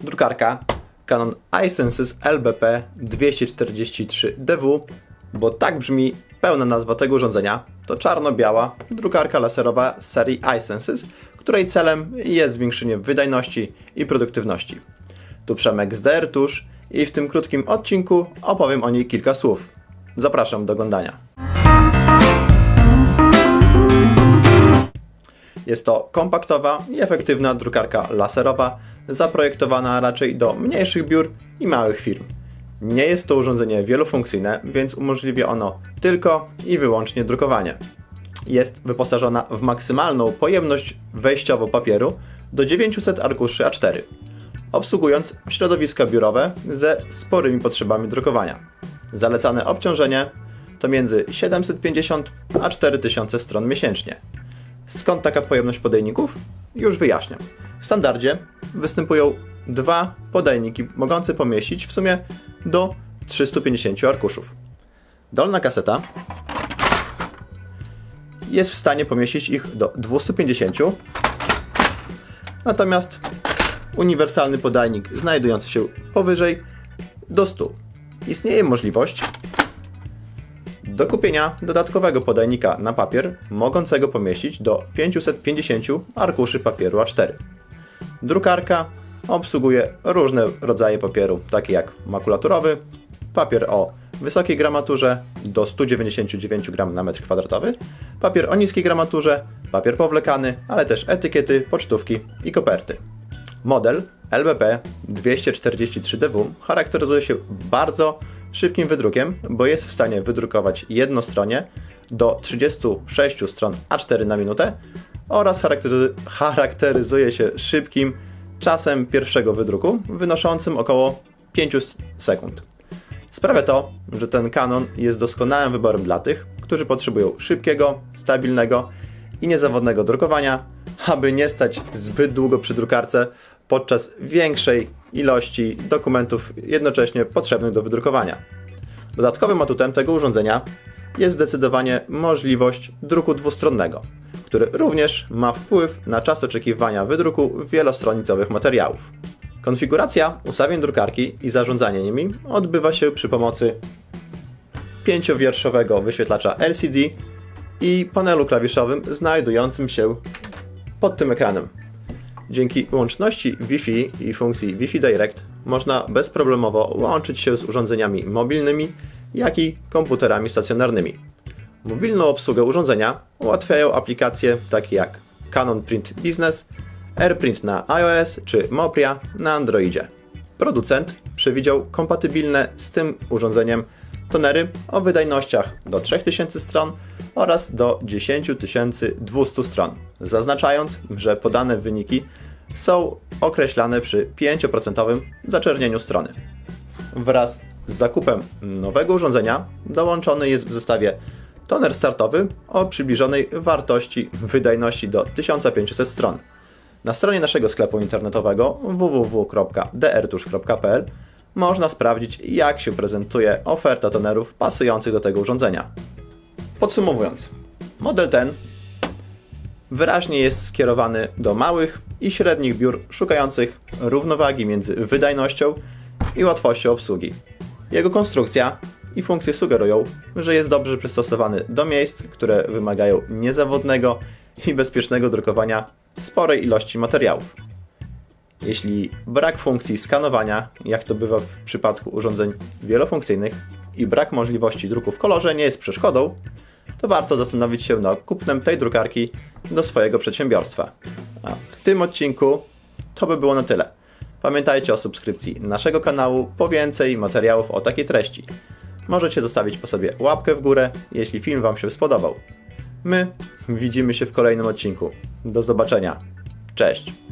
drukarka Canon iSenses LBP 243DW, bo tak brzmi pełna nazwa tego urządzenia. To czarno-biała drukarka laserowa z serii iSenses, której celem jest zwiększenie wydajności i produktywności. Tu Przemek z DR Tusz i w tym krótkim odcinku opowiem o niej kilka słów. Zapraszam do oglądania. Jest to kompaktowa i efektywna drukarka laserowa, zaprojektowana raczej do mniejszych biur i małych firm. Nie jest to urządzenie wielofunkcyjne, więc umożliwia ono tylko i wyłącznie drukowanie. Jest wyposażona w maksymalną pojemność wejściową papieru do 900 arkuszy A4, obsługując środowiska biurowe ze sporymi potrzebami drukowania. Zalecane obciążenie to między 750 a 4000 stron miesięcznie. Skąd taka pojemność podajników? Już wyjaśniam. W standardzie występują dwa podajniki mogące pomieścić w sumie do 350 arkuszów. Dolna kaseta jest w stanie pomieścić ich do 250, natomiast uniwersalny podajnik znajdujący się powyżej do 100. Istnieje możliwość dokupienia dodatkowego podajnika na papier, mogącego pomieścić do 550 arkuszy papieru A4. Drukarka obsługuje różne rodzaje papieru, takie jak makulaturowy, papier o wysokiej gramaturze do 199 gram na metr kwadratowy, papier o niskiej gramaturze, papier powlekany, ale też etykiety, pocztówki i koperty. Model LBP 243DW charakteryzuje się bardzo szybkim wydrukiem, bo jest w stanie wydrukować jednostronie do 36 stron A4 na minutę oraz charaktery- charakteryzuje się szybkim czasem pierwszego wydruku, wynoszącym około 5 sekund. Sprawia to, że ten Canon jest doskonałym wyborem dla tych, którzy potrzebują szybkiego, stabilnego i niezawodnego drukowania, aby nie stać zbyt długo przy drukarce podczas większej ilości dokumentów jednocześnie potrzebnych do wydrukowania. Dodatkowym atutem tego urządzenia jest zdecydowanie możliwość druku dwustronnego, który również ma wpływ na czas oczekiwania wydruku wielostronicowych materiałów. Konfiguracja ustawień drukarki i zarządzanie nimi odbywa się przy pomocy pięciowierszowego wyświetlacza LCD i panelu klawiszowym znajdującym się pod tym ekranem. Dzięki łączności Wi-Fi i funkcji Wi-Fi Direct można bezproblemowo łączyć się z urządzeniami mobilnymi, jak i komputerami stacjonarnymi. Mobilną obsługę urządzenia ułatwiają aplikacje takie jak Canon Print Business, AirPrint na iOS czy Mopria na Androidzie. Producent przewidział kompatybilne z tym urządzeniem tonery o wydajnościach do 3000 stron oraz do 10200 stron, zaznaczając, że podane wyniki są określane przy 5% zaczernieniu strony. Wraz z zakupem nowego urządzenia dołączony jest w zestawie toner startowy o przybliżonej wartości wydajności do 1500 stron. Na stronie naszego sklepu internetowego www.drtusz.pl można sprawdzić, jak się prezentuje oferta tonerów pasujących do tego urządzenia. Podsumowując, model ten wyraźnie jest skierowany do małych i średnich biur szukających równowagi między wydajnością i łatwością obsługi. Jego konstrukcja i funkcje sugerują, że jest dobrze przystosowany do miejsc, które wymagają niezawodnego i bezpiecznego drukowania sporej ilości materiałów. Jeśli brak funkcji skanowania, jak to bywa w przypadku urządzeń wielofunkcyjnych, i brak możliwości druku w kolorze nie jest przeszkodą, to warto zastanowić się nad kupnem tej drukarki do swojego przedsiębiorstwa. A w tym odcinku to by było na tyle. Pamiętajcie o subskrypcji naszego kanału po więcej materiałów o takiej treści. Możecie zostawić po sobie łapkę w górę, jeśli film Wam się spodobał. My widzimy się w kolejnym odcinku. Do zobaczenia. Cześć!